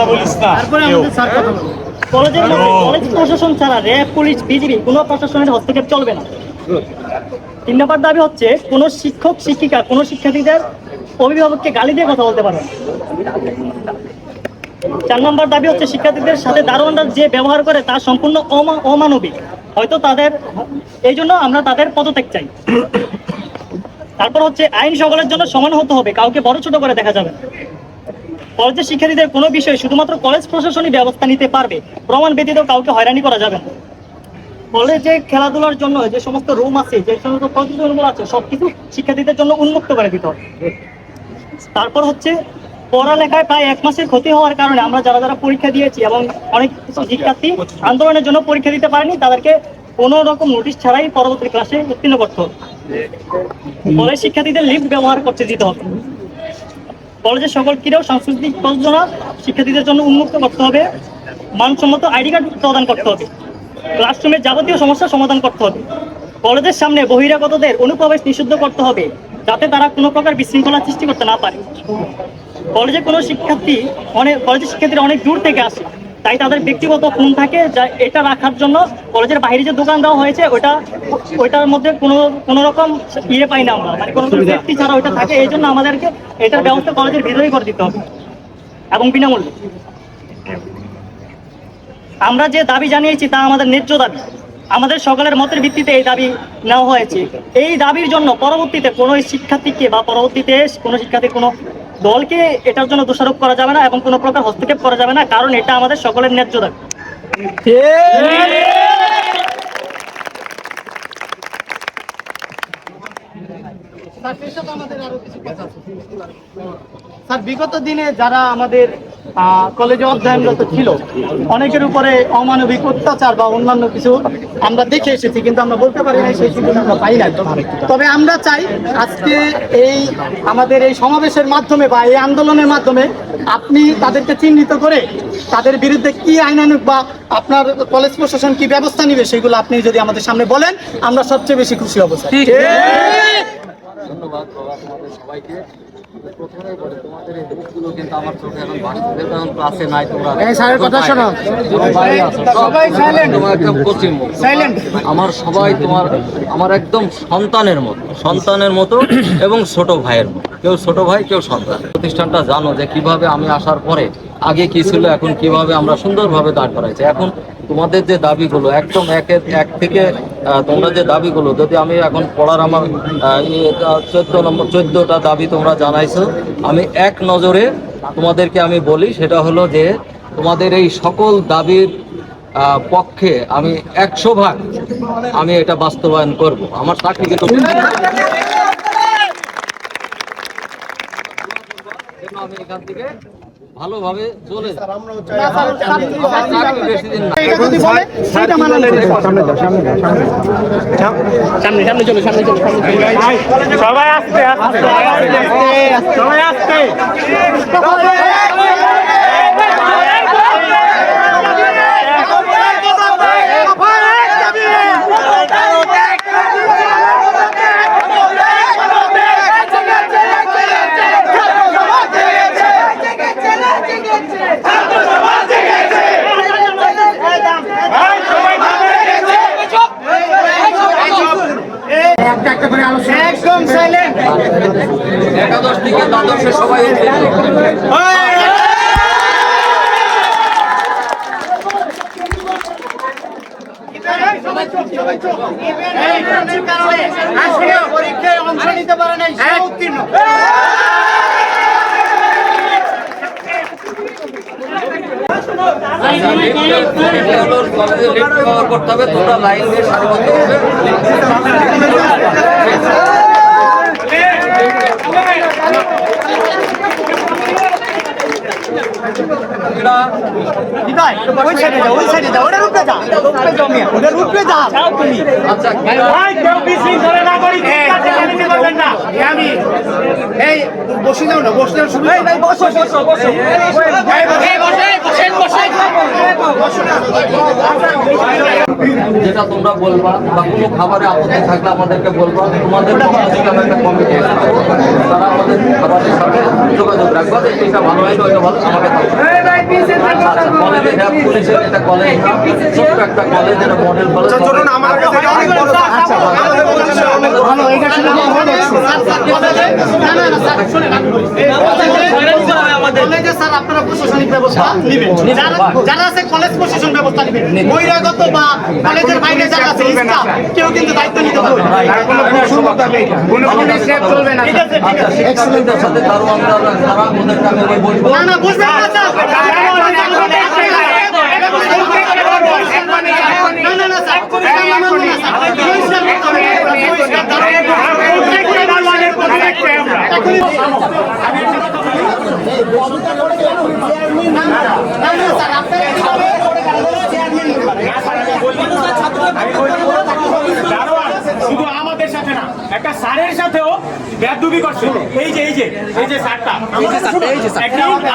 কথা বলিস না তারপরে আমাদের স্যার কথা বলবে। কলেজের মধ্যে কলেজ প্রশাসন ছাড়া র্যাব পুলিশ বিজিবি কোনো প্রশাসনের হস্তক্ষেপ চলবে না। তিন নম্বর দাবি হচ্ছে কোনো শিক্ষক শিক্ষিকা কোনো শিক্ষার্থীদের অভিভাবককে গালি দিয়ে কথা বলতে পারবে চার নম্বর দাবি হচ্ছে শিক্ষার্থীদের সাথে দারোয়ানরা যে ব্যবহার করে তা সম্পূর্ণ অমানবিক। হয়তো তাদের এই জন্য আমরা তাদের পদত্যাগ চাই। তারপর হচ্ছে আইন সকলের জন্য সমান হতে হবে। কাউকে বড় ছোট করে দেখা যাবে কলেজের শিক্ষার্থীদের কোনো বিষয়ে শুধুমাত্র কলেজ প্রশাসনই ব্যবস্থা নিতে পারবে। প্রমাণ ব্যতীত কাউকে হয়রানি করা যাবে না। কলেজে খেলাধুলার জন্য যে সমস্ত রুম আছে, যে সমস্ত প্রতিযোগিতাগুলো আছে, সবকিছু শিক্ষার্থীদের জন্য উন্মুক্ত করে দিতে হবে। তারপর হচ্ছে, পড়ালেখায় প্রায় এক মাসের ক্ষতি হওয়ার কারণে আমরা যারা যারা পরীক্ষা দিয়েছি এবং অনেক শিক্ষার্থী আন্দোলনের জন্য পরীক্ষা দিতে পারেনি, তাদেরকে কোনো রকম নোটিশ ছাড়াই পরবর্তী ক্লাসে উত্তীর্ণ করতে হবে। কলেজ শিক্ষার্থীদের লিফট ব্যবহার করতে দিতে হবে। কলেজের সকল ক্রীড়া সাংস্কৃতিক প্রযোজনা শিক্ষার্থীদের জন্য উন্মুক্ত করতে হবে। মানসম্মত আইডি কার্ড প্রদান করতে হবে। ক্লাসরুমের যাবতীয় সমস্যার সমাধান করতে হবে। কলেজের সামনে বহিরাগতদের অনুপ্রবেশ নিষিদ্ধ করতে হবে, যাতে তারা কোনো প্রকার বিশৃঙ্খলা সৃষ্টি করতে না পারে। কলেজে কোনো শিক্ষার্থী অনেক কলেজের শিক্ষার্থীরা অনেক দূর থেকে আসে। তাই তাদের ব্যক্তিগত ফোন থাকে যা এটা রাখার জন্য কলেজের বাইরে যে দোকান দেওয়া হয়েছে ওটা ওইটার মধ্যে কোনো কোনো রকম ইয়ে পাই না আমরা। মানে কোনো সেফটি ছাড়া ওইটা থাকে এই জন্য আমাদেরকে এটার ব্যবস্থা কলেজের ভিতরেই করে দিতে হবে। এবং বিনামূল্যে। আমরা যে দাবি জানিয়েছি তা আমাদের ন্যায্য দাবি। আমাদের সকলের মতের ভিত্তিতে এই দাবি নেওয়া হয়েছে। এই দাবির জন্য পরবর্তীতে কোনো শিক্ষার্থীকে বা পরবর্তীতে কোনো শিক্ষার্থী কোনো দলকে এটার জন্য দোষারোপ করা যাবে না এবং কোনো প্রকার হস্তক্ষেপ করা যাবে না, কারণ এটা আমাদের সকলের ন্যায্য দাবি। স্যার বিগত দিনে যারা আমাদের কলেজে অধ্যয়নরত ছিল অনেকের উপরে অমানবিক অত্যাচার বা অন্যান্য কিছু আমরা দেখে এসেছি কিন্তু আমরা বলতে পারি না সেই সুযোগ আমরা পাই না তবে আমরা চাই আজকে এই আমাদের এই সমাবেশের মাধ্যমে বা এই আন্দোলনের মাধ্যমে আপনি তাদেরকে চিহ্নিত করে তাদের বিরুদ্ধে কি আইনানুক বা আপনার কলেজ প্রশাসন কি ব্যবস্থা নিবে সেগুলো আপনি যদি আমাদের সামনে বলেন আমরা সবচেয়ে বেশি খুশি হব স্যার। ধন্যবাদ বাবা তোমাদের সবাইকে। প্রথমে বলি তোমাদের এই মুখগুলো কিন্তু আমার চোখে এখন ভাসছে কারণ ক্লাসে নাই তোমরা। এই স্যারের কথা শোনো। তোমরা বাইরে আছো। সবাই। তোমার একদম আমার সবাই তোমার আমার একদম সন্তানের মতো সন্তানের মতো এবং ছোট ভাইয়ের মতো। কেউ ছোট ভাই কেউ সন্তান। প্রতিষ্ঠানটা জানো যে কীভাবে আমি আসার পরে আগে কি ছিল এখন কীভাবে আমরা সুন্দরভাবে দাঁড় করাইছি। এখন তোমাদের যে দাবিগুলো, একদম একের এক থেকে তোমরা যে দাবিগুলো, যদি আমি এখন পড়ার আমার চোদ্দ নম্বর, চোদ্দটা দাবি তোমরা জানাইছো, আমি এক নজরে তোমাদেরকে আমি বলি, সেটা হলো যে তোমাদের এই সকল দাবির পক্ষে আমি একশো ভাগ আমি এটা বাস্তবায়ন করব। আমার চাকরি কিন্তু আমি এখান থেকে ভালোভাবে চলে। সামনে সামনে চলো সামনে চলো না। এটা যদি বলে সেটা মানা যাবে। সবাই আসতে আসতে সবাই আসতে একাদশ থেকে দ্বাদশে সবাই। পরীক্ষায় অংশ নিতে পারে নাই সে উত্তীর্ণ করতে হবে তোমরা লাইন দিয়ে সারিবদ্ধ হবে এটা ওই সাইডে যাও ওই সাইডে যাও। ওটার উপরে যাও। উপরে যাও মিয়া ওটার উপরে যাও তুমি। আচ্ছা ভাই কেউ বিশৃঙ্খলা না করি করবেন না? আমি এই বসে যাও না বসে যাও শুধু ভাই বসো বসো বসো। যেটা তোমরা বলবা বা কোনো খাবারে আপত্তি থাকলে আমাদেরকে বলবা। তোমাদের একটা কমিটি আছে। তারা আমাদের খাবারের সাথে যোগাযোগ রাখবা। যে এটা ভালো হয়তো ওইটা ভালো আমাকে থাকবে কলেজে এটা পুলিশের এটা কলেজ না? ছোট্ট একটা কলেজ এটা মডেল কলেজ। ভালো এটা শুনে আমার ভালো লাগছে। না, না, না, স্যার, শুনেন, আমি বলি। কলেজে স্যার আপনারা প্রশাসনিক ব্যবস্থা নিবেন। যারা যারা আছে কলেজ প্রশাসন ব্যবস্থা নিবেন। বহিরাগত বা কলেজের বাইরে আছে স্টাফ কেউ কিন্তু দায়িত্ব নিতে পারবে না। ঠিক আছে ঠিক আচ্ছা আছে ওদেরকে আমি ওই বলব না না বুঝতে পারছেন না না না স্যার এটা আমি মানবো না, স্যার। পরিষ্কার করতে হবে। পরিষ্কার না, না, না, না, স্যার, আপনারা কীভাবে চেয়ারম্যান নিতে পারেন? দারোয়ান শুধু আমাদের সাথে না একটা স্যারের সাথেও বেদুবি করছে। এই যে এই যে এই যে স্যারটা।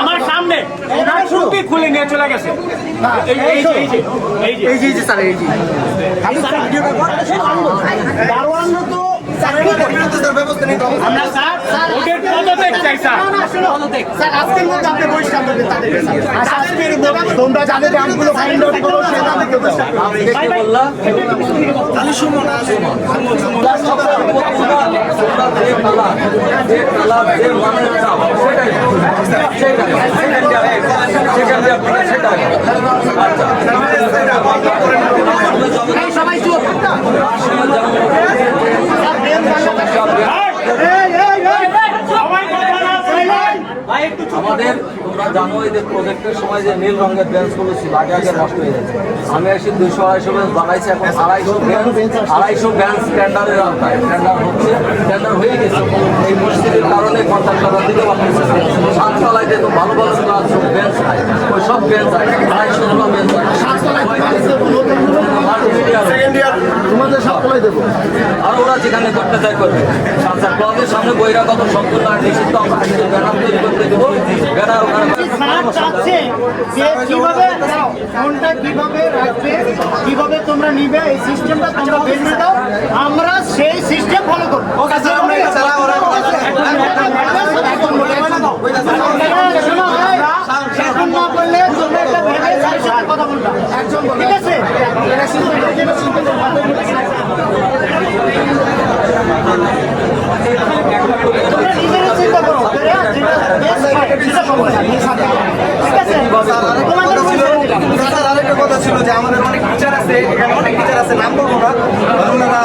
আমার সামনে ওনার টুপি খুলে নিয়ে চলে গেছে। এই এই যে এই যে এই যে। এই যে স্যার এই যে। আমরা স্যার ওদের পদত্যাগ চাই স্যার। না, না, শুনো। স্যার, আজকের মধ্যে আপনি বহিষ্কার করবেন তাদেরকে, স্যার। তোমরা যাদের নামগুলো ফাইন্ড আউট করো সে তাদেরকে দাও। দেখে বললাম তোমরা যে কালার যে কালার যে মানের চাপ সেটাই সেটাই সেটাই সেটাই আচ্ছা সবাই চুপ সবাই কথা না বললেন আমাদের তোমরা জানো এই যে প্রজেক্টের সময় যে নীল রঙের বেঞ্চগুলো ছিল আগে আগে নষ্ট হয়ে যাচ্ছে আমি এসে দুইশো আড়াইশো বেঞ্চ বানাইছি এখন আড়াইশো বেঞ্চ আড়াইশো বেঞ্চ স্ট্যান্ডার্ডের আওতায়। স্ট্যান্ডার্ড হচ্ছে স্ট্যান্ডার্ড হয়ে গেছে। এই মসজিদের কারণে কন্ট্রাক্টররা দিতে পারতেছে সাততলায় যেহেতু ভালো ভালো ক্লাসরুম বেঞ্চ নাই ওই সব বেঞ্চ আছে। আড়াইশো গুলো দেবো। আর ওরা যেখানে করতে চাই করবে। সাতটা ক্লাবের সামনে বহিরাগত সম্পূর্ণ আর নিষিদ্ধ আমরা ব্যানার তৈরি করতে দেবো। ব্যানার ওখানে কীভাবে ফোনটা কীভাবে রাখবে কীভাবে তোমরা নিবে এই সিস্টেমটা তোমরা দাও আমরা সেই সিস্টেম ফলো করব শোনো, এই, এখন না বললে তোমরা একটা ভেবে স্যারের সাথে কথা বলবা ঠিক আছে তোমরা নিজেরা চিন্তা করো যেটা best হয়, সেটা করো। ঠিক আছে তোমাদের বুঝিয়ে দিলাম স্যার আরেকটা কথা ছিল যে আমাদের অনেক টিচার আছে এখানে অনেক টিচার আছে নাম বলব না আর ওনারা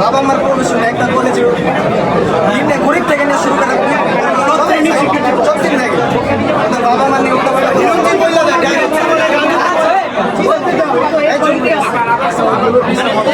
বাবা মার প্রফেশন একটা কলেজে তিনটে গরিব থেকে নিয়ে শুরু করে সব শ্রেণি শিক্ষিত সব শ্রেণি থেকে ওদের বাবা মা নিয়ে উল্টা পাল্টা হিরণজি বললে না direct। এসব কথা মানে যাতে না বলে এটা খুব নিশ্চিত করে আসা। যে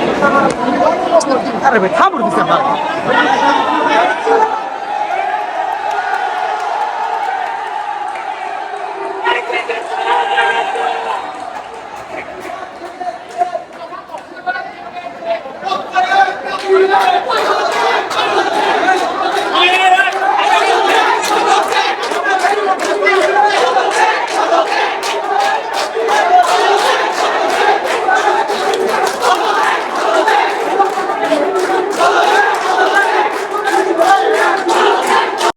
আপনি নিশ্চিত করে দেন। Thank